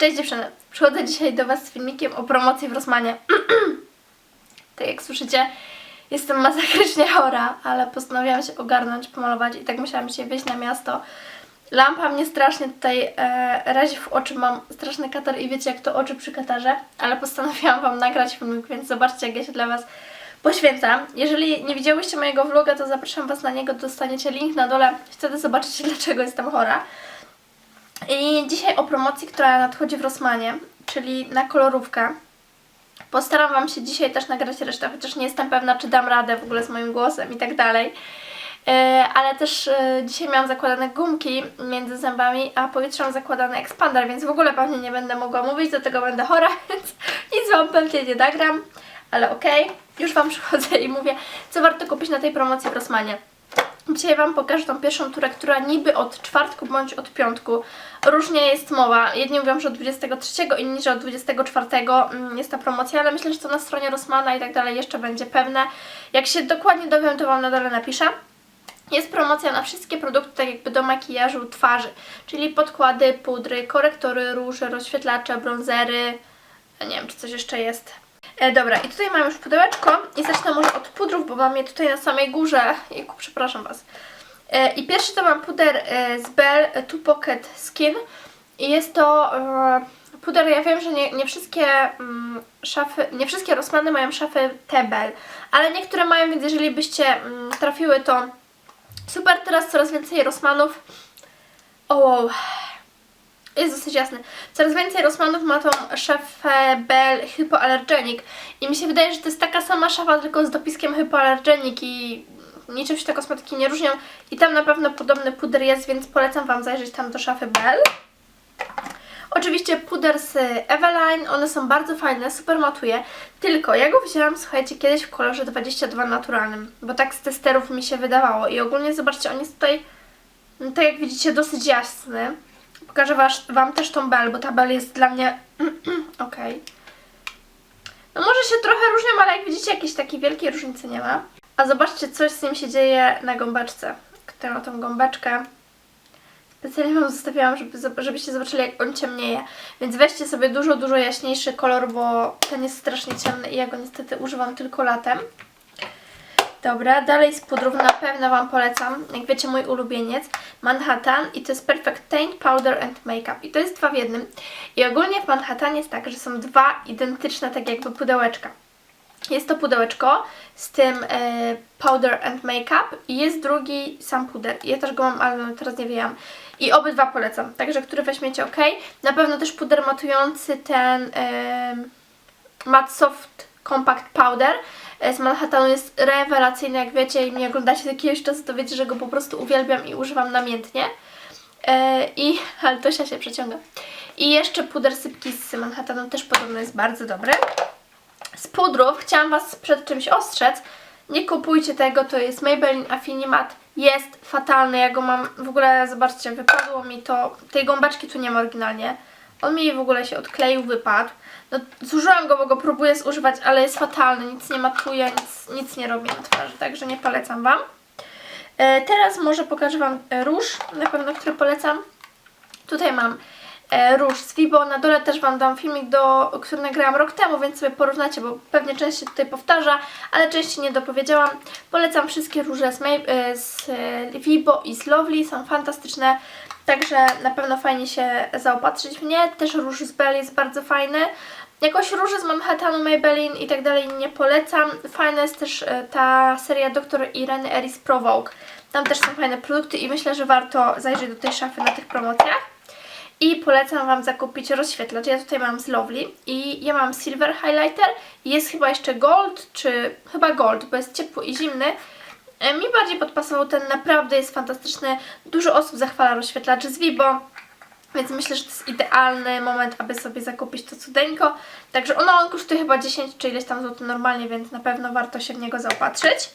Cześć dziewczyny, przychodzę dzisiaj do Was z filmikiem o promocji w Rosmanie. tak jak słyszycie, jestem masakrycznie chora, ale postanowiłam się ogarnąć, pomalować i tak musiałam dzisiaj wyjść na miasto. Lampa mnie strasznie tutaj e, razi w oczy, mam straszny katar i wiecie jak to oczy przy katarze, ale postanowiłam Wam nagrać filmik, więc zobaczcie jak ja się dla Was poświęcam. Jeżeli nie widziałyście mojego vloga, to zapraszam Was na niego, dostaniecie link na dole, wtedy zobaczycie dlaczego jestem chora. I dzisiaj o promocji, która nadchodzi w Rosmanie, czyli na kolorówkę. Postaram Wam się dzisiaj też nagrać resztę, chociaż nie jestem pewna, czy dam radę w ogóle z moim głosem i tak dalej. E, Ale też e, dzisiaj miałam zakładane gumki między zębami, a pojutrze mam zakładany ekspander, więc w ogóle pewnie nie będę mogła mówić, do tego będę chora, więc nic Wam pewnie nie nagram. Ale okej, już Wam przychodzę i mówię, co warto kupić na tej promocji w Rosmanie. Dzisiaj Wam pokażę tą pierwszą turę, która niby od czwartku bądź od piątku. Różnie jest mowa. Jedni mówią, że od 23, inni, że od 24 mm, jest ta promocja, ale myślę, że to na stronie Rosmana i tak dalej jeszcze będzie pewne. Jak się dokładnie dowiem, to Wam na dole napiszę. Jest promocja na wszystkie produkty, tak jakby do makijażu twarzy, czyli podkłady, pudry, korektory, róże, rozświetlacze, bronzery, nie wiem, czy coś jeszcze jest. E, dobra, i tutaj mam już pudełeczko i zacznę może od pudrów, bo mam je tutaj na samej górze. Jejku, przepraszam Was. E, I pierwszy to mam puder e, z Bell Two Pocket Skin i jest to e, puder, ja wiem, że nie, nie wszystkie mm, szafy, nie wszystkie Rossmany mają szafy T-Bell, ale niektóre mają, więc jeżeli byście mm, trafiły to super, teraz coraz więcej Rossmanów o wow. Jest dosyć jasny. Coraz więcej Rossmanów ma tą szafę Bell Hypoallergenic i mi się wydaje, że to jest taka sama szafa, tylko z dopiskiem Hypoallergenic i niczym się te kosmetyki nie różnią i tam na pewno podobny puder jest, więc polecam Wam zajrzeć tam do szafy Bell. Oczywiście puder z Eveline, one są bardzo fajne, super matuje, tylko ja go wzięłam, słuchajcie, kiedyś w kolorze 22 naturalnym, bo tak z testerów mi się wydawało i ogólnie zobaczcie, on jest tutaj, no, tak jak widzicie, dosyć jasny. Pokażę was, Wam też tą Bell, bo ta Bell jest dla mnie... Okej. No może się trochę różnią, ale jak widzicie, jakiejś takiej wielkiej różnicy nie ma. A zobaczcie, coś z nim się dzieje na gąbeczce. Która ma tą gąbeczkę. Specjalnie Wam zostawiałam, żeby, żebyście zobaczyli, jak on ciemnieje. Więc weźcie sobie dużo, dużo jaśniejszy kolor, bo ten jest strasznie ciemny i ja go niestety używam tylko latem. Dobra, dalej z pudrów na pewno Wam polecam, jak wiecie, mój ulubieniec, Manhattan i to jest Perfect Taint Powder and Makeup i to jest dwa w jednym. I ogólnie w Manhattanie jest tak, że są dwa identyczne, tak jakby pudełeczka. Jest to pudełeczko z tym e, Powder and Makeup i jest drugi sam puder. Ja też go mam, ale teraz nie wiem. I obydwa polecam, także który weźmiecie ok. Na pewno też puder matujący ten e, Matte Soft Compact Powder z Manhattanu jest rewelacyjny, jak wiecie i mnie oglądacie z jakiegoś czasu, to wiecie, że go po prostu uwielbiam i używam namiętnie. E, I, ale Tosia się przeciąga. I jeszcze puder sypki z Manhattanu też podobno jest bardzo dobry. Z pudrów chciałam Was przed czymś ostrzec. Nie kupujcie tego, to jest Maybelline Affinimat. Jest fatalny, ja go mam, w ogóle zobaczcie, wypadło mi to, tej gąbeczki tu nie ma oryginalnie. On mi w ogóle się odkleił, wypadł. No, zużyłam go, bo go próbuję zużywać, ale jest fatalny, nic nie matuje, nic, nic nie robi na twarzy, także nie polecam Wam. E, teraz może pokażę Wam e, róż, na pewno, który polecam. Tutaj mam e, róż z Vibo, na dole też Wam dam filmik, do, który nagrałam rok temu, więc sobie porównacie, bo pewnie część się tutaj powtarza, ale części nie dopowiedziałam. Polecam wszystkie róże z, May, e, z e, Vibo i z Lovely, są fantastyczne, także na pewno fajnie się zaopatrzyć w nie. Też róż z Bell jest bardzo fajny. Jakoś róże z Manhattanu, Maybelline i tak dalej nie polecam. Fajna jest też e, ta seria Dr. Ireny Eris Provoke. Tam też są fajne produkty i myślę, że warto zajrzeć do tej szafy na tych promocjach. I polecam Wam zakupić rozświetlacz. Ja tutaj mam z Lovely i ja mam Silver Highlighter jest chyba jeszcze Gold, czy chyba Gold, bo jest ciepły i zimny. E, Mi bardziej podpasował ten, naprawdę jest fantastyczny. Dużo osób zachwala rozświetlacz z Vibo. Więc myślę, że to jest idealny moment, aby sobie zakupić to cudeńko. Także ono on kosztuje chyba 10 czy ileś tam złotych normalnie, więc na pewno warto się w niego zaopatrzyć.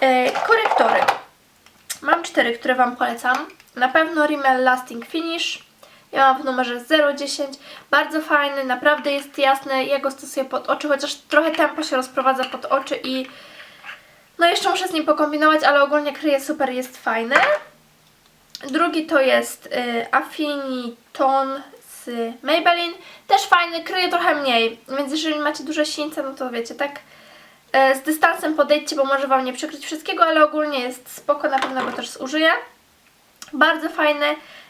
E, korektory. Mam cztery, które Wam polecam. Na pewno Rimmel Lasting Finish. Ja mam w numerze 010. Bardzo fajny, naprawdę jest jasny. Ja go stosuję pod oczy, chociaż trochę tempo się rozprowadza pod oczy i no jeszcze muszę z nim pokombinować, ale ogólnie kryje super, jest fajny. Drugi to jest y, Affiniton z z Maybelline. Też fajny, kryje trochę mniej, więc jeżeli macie duże sińce, no to wiecie, tak e, z dystansem podejdźcie, bo może Wam nie przykryć wszystkiego, ale ogólnie jest spoko, na pewno go też zużyję. Bardzo fajny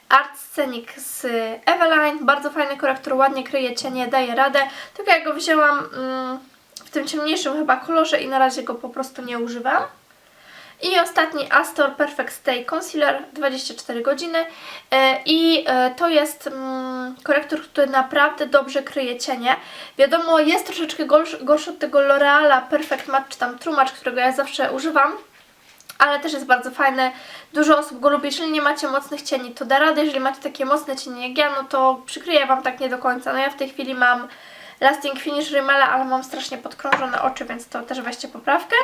Art Scenic z Eveline, bardzo fajny korektor, ładnie kryje cienie, daje radę, tylko ja go wzięłam mm, tym ciemniejszym chyba kolorze i na razie go po prostu nie używam. I ostatni Astor Perfect Stay Concealer 24 godziny E, i e, to jest mm, korektor, który naprawdę dobrze kryje cienie. Wiadomo, jest troszeczkę gorszy, od tego L'Oreala Perfect Match czy tam True Match, którego ja zawsze używam. Ale też jest bardzo fajny. Dużo osób go lubi. Jeżeli nie macie mocnych cieni, to da radę. Jeżeli macie takie mocne cienie jak ja, no to przykryję Wam tak nie do końca. No ja w tej chwili mam Lasting Finish Rimmela, ale mam strasznie podkrążone oczy, więc to też weźcie poprawkę.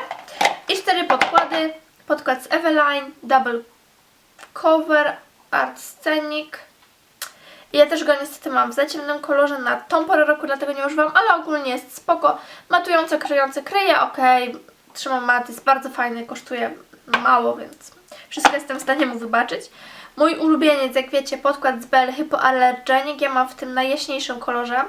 I cztery podkłady. Podkład z Eveline, Double Cover, Art Scenic. Ja też go niestety mam w za ciemnym kolorze na tą porę roku, dlatego nie używam, ale ogólnie jest spoko. Matujące, kryjące, kryje, ok. Trzymam mat, jest bardzo fajny, kosztuje mało, więc wszystko jestem w stanie mu wybaczyć. Mój ulubieniec, jak wiecie, podkład z Bell Hypoallergenic. Ja mam w tym najjaśniejszym kolorze.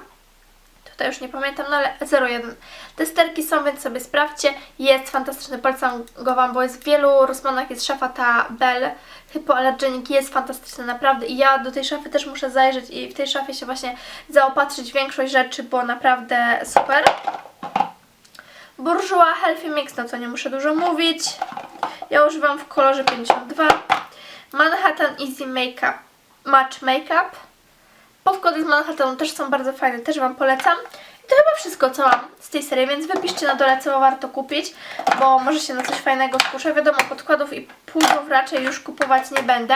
Tutaj już nie pamiętam, no ale 01. Te sterki są, więc sobie sprawdźcie. Jest fantastyczny, polecam go Wam, bo jest w wielu Rossmanach jest szafa ta Bell Hypoallergenic, jest fantastyczny naprawdę i ja do tej szafy też muszę zajrzeć i w tej szafie się właśnie zaopatrzyć większość rzeczy, bo naprawdę super. Bourjois Healthy Mix, no to nie muszę dużo mówić. Ja używam w kolorze 52. Manhattan Easy Makeup Match Makeup. Podkłady z Manhattanu też są bardzo fajne, też Wam polecam. I to chyba wszystko, co mam z tej serii, więc wypiszcie na dole, co warto kupić, bo może się na coś fajnego skuszę. Wiadomo, podkładów i pudrów raczej już kupować nie będę,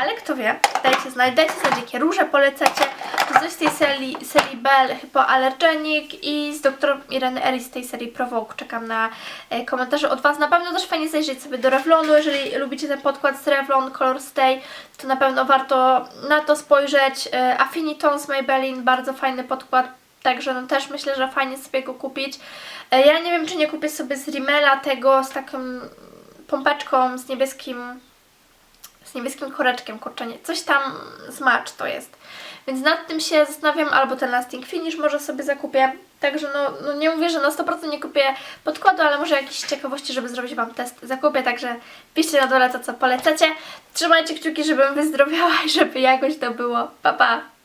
ale kto wie, dajcie znać, dajcie znać, jakie róże polecacie. Coś z tej serii, serii Bell Hypoallergenic i z doktorem Ireny Eris z tej serii Provoke. Czekam na e, komentarze od Was. Na pewno też fajnie zajrzeć sobie do Revlonu, jeżeli lubicie ten podkład z Revlon Color Stay, to na pewno warto na to spojrzeć. E, Affinity z Maybelline, bardzo fajny podkład, Także no też myślę, że fajnie sobie go kupić. E, Ja nie wiem, czy nie kupię sobie z Rimmela tego z taką pompeczką z niebieskim z niebieskim koreczkiem, kurczę, nie, coś tam z match to jest. Więc nad tym się zastanawiam, albo ten lasting finish może sobie zakupię. Także no, no nie mówię, że na 100% nie kupię podkładu, ale może jakieś ciekawości, żeby zrobić Wam test zakupię, także piszcie na dole to, co polecacie. Trzymajcie kciuki, żebym wyzdrowiała i żeby jakoś to było. Pa, pa!